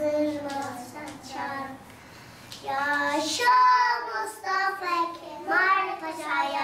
sırma saçar. Yaşa Mustafa Kemal Paşa,